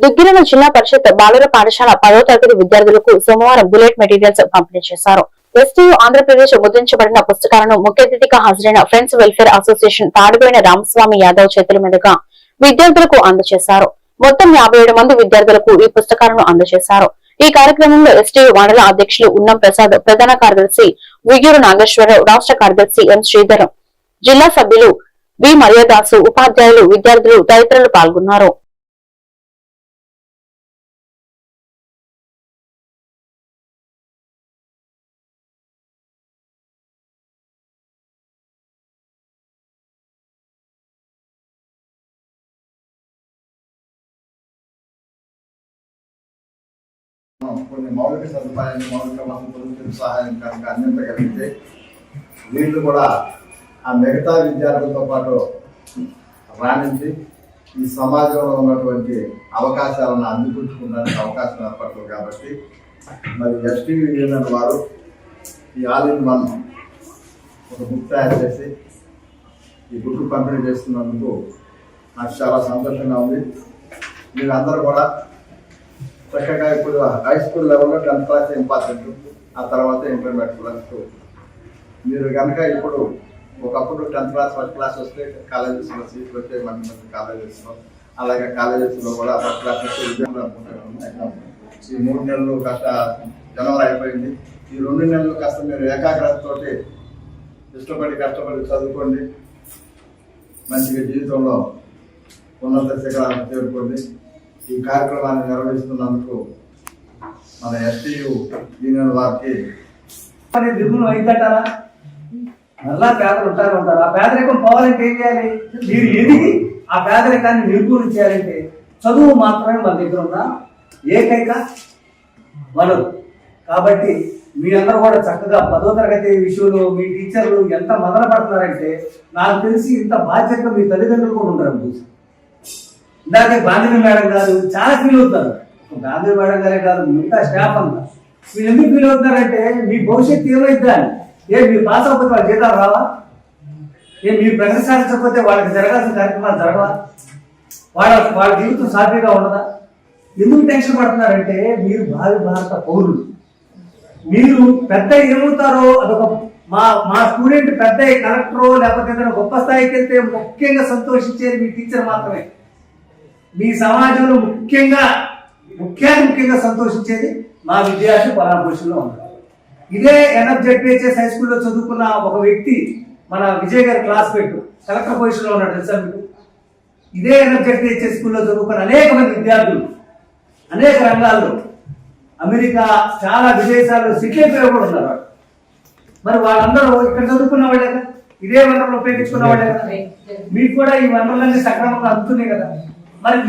దుగ్గిరమ జిల్లా పరిషత్ బాలుర పాఠశాల పదో తరగతి విద్యార్థులకు సోమవారం బుల్లెట్ మెటీరియల్స్ పంపిణీ చేశారు. ఎస్టీయు ఆంధ్రప్రదేశ్ ముద్రించబడిన పుస్తకాలను ముఖ్య అతిథిగా హాజరైన ఫ్రెండ్స్ వెల్ఫేర్ అసోసియేషన్ తాడిపోయిన రామస్వామి యాదవ్ చేతుల మీదుగా విద్యార్థులకు అందజేశారు. మొత్తం యాభై ఏడు మంది విద్యార్థులకు ఈ పుస్తకాలను అందజేశారు. ఈ కార్యక్రమంలో ఎస్టీయు మండల అధ్యక్షులు ఉన్నం ప్రసాద్ ప్రధాన కార్యదర్శి ఉయ్యూరు నాగేశ్వరరావు రాష్ట్ర కార్యదర్శి ఎం శ్రీధర్ జిల్లా సభ్యులు వి మర్యాదాసు ఉపాధ్యాయులు విద్యార్థులు తదితరులు పాల్గొన్నారు. కొన్ని మౌలిక సదుపాయాలు మౌలిక వసతులు సహాయం కనుక అందించగలిగితే వీళ్ళు కూడా ఆ మిగతా విద్యార్థులతో పాటు రాణించి ఈ సమాజంలో ఉన్నటువంటి అవకాశాలను అందిపుచ్చుకోవడానికి అవకాశం ఏర్పడుతుంది కాబట్టి మరి ఎస్టీ యూనియన్ వారు ఈ ఆల్ ఇన్ వన్ ఒక బుక్ తయారు చేసి ఈ బుక్ పంపిణీ చేస్తున్నందుకు నాకు చాలా సంతోషంగా ఉంది. మీరు అందరూ కూడా చక్కగా ఇప్పుడు హై స్కూల్ లెవెల్లో టెన్త్ క్లాస్ ఇంపార్టెంట్ ఆ తర్వాత ఇంటర్మీడియట్ క్లాస్ మీరు కనుక ఇప్పుడు ఒకప్పుడు టెన్త్ క్లాస్ ఫస్ట్ క్లాస్ వస్తే కాలేజెస్లో సీట్లు వచ్చే మంచి మంచి కాలేజెస్లో అలాగే కాలేజెస్లో కూడా ఫస్ట్ క్లాస్ వస్తే విద్యార్థులు అనుకుంటున్నాము ఈ మూడు నెలలు కాస్త జనవరి అయిపోయింది. ఈ రెండు నెలలు కాస్త మీరు ఏకాగ్రతతోటి ఇష్టపడి కష్టపడి చదువుకోండి. మంచిగా జీవితంలో ఉన్నత శిఖరాలను చేరుకోండి. ఈ కార్యక్రమాన్ని నిర్వహిస్తున్నందుకు మన ఎస్టీయు యూనియన్ వారికి దిగులు నిర్మూలన అయిందంటారా? మళ్ళా పేదలు ఉంటారు ఉంటారు ఆ పేదరికం పోవాలంటే ఏం చేయాలి? మీరు ఎదిగి ఆ పేదరికాన్ని నిర్మూలన చేయాలంటే చదువు మాత్రమే మన దగ్గర ఉన్న ఏకైక వనరు. కాబట్టి మీ అందరూ కూడా చక్కగా పదో తరగతి విషయంలో మీ టీచర్లు ఎంత మదన పడుతున్నారంటే నాకు తెలిసి ఇంత బాధ్యత మీ తల్లిదండ్రులు కూడా ఉండరు బహుశా. ఇందాకే గాంధీ మేడం కాదు చాలా ఫీల్ అవుతారు. గాంధీ మేడం గారే కాదు మిగతా స్టాఫ్ అంతా. మీరు ఎందుకు ఫీల్ అవుతారంటే మీ భవిష్యత్తు ఏమైద్దా ఏ మీరు పాస్ అవ్వకపోతే వాళ్ళ జీతాలు రావా? ఏ మీరు ప్రగతి సాధించకపోతే వాళ్ళకి జరగాల్సిన కార్యక్రమాలు జరగవా? వాళ్ళ వాళ్ళ జీవితం సాఫీగా ఉండదా? ఎందుకు టెన్షన్ పడుతున్నారంటే మీరు భావి భారత పౌరులు. మీరు పెద్ద ఏమవుతారో అదొక మా మా స్టూడెంట్ పెద్ద కలెక్టరో లేకపోతే ఏదైనా గొప్ప స్థాయికి వెళ్తే ముఖ్యంగా సంతోషించేది మీ టీచర్ మాత్రమే. మీ సమాజంలో ముఖ్యంగా ముఖ్యాన్ని ముఖ్యంగా సంతోషించేది మా విద్యార్థి పరామర్శంలో ఉన్నారు. ఇదే ఎన్ఎఫ్జెడ్పిహెచ్ఎస్ హై స్కూల్లో చదువుకున్న ఒక వ్యక్తి మన విజయ్ గారి క్లాస్ పెట్టు కలెక్టర్ పొజిషన్లో ఉన్నాడు తెలుసా మీకు? ఇదే ఎన్ఎఫ్జెడ్పిహెచ్ఎస్ స్కూల్లో చదువుకున్న అనేక మంది విద్యార్థులు అనేక రంగాల్లో అమెరికా చాలా విదేశాల్లో సిటీ కూడా ఉన్నారు. మరి వాళ్ళందరూ ఇక్కడ చదువుకున్న వాళ్ళే కదా? ఇదే వనరులు ఉపయోగించుకున్న వాళ్ళే కదా? మీకు కూడా ఈ వనరులన్నీ సక్రమంగా అందుతున్నాయి కదా? మరి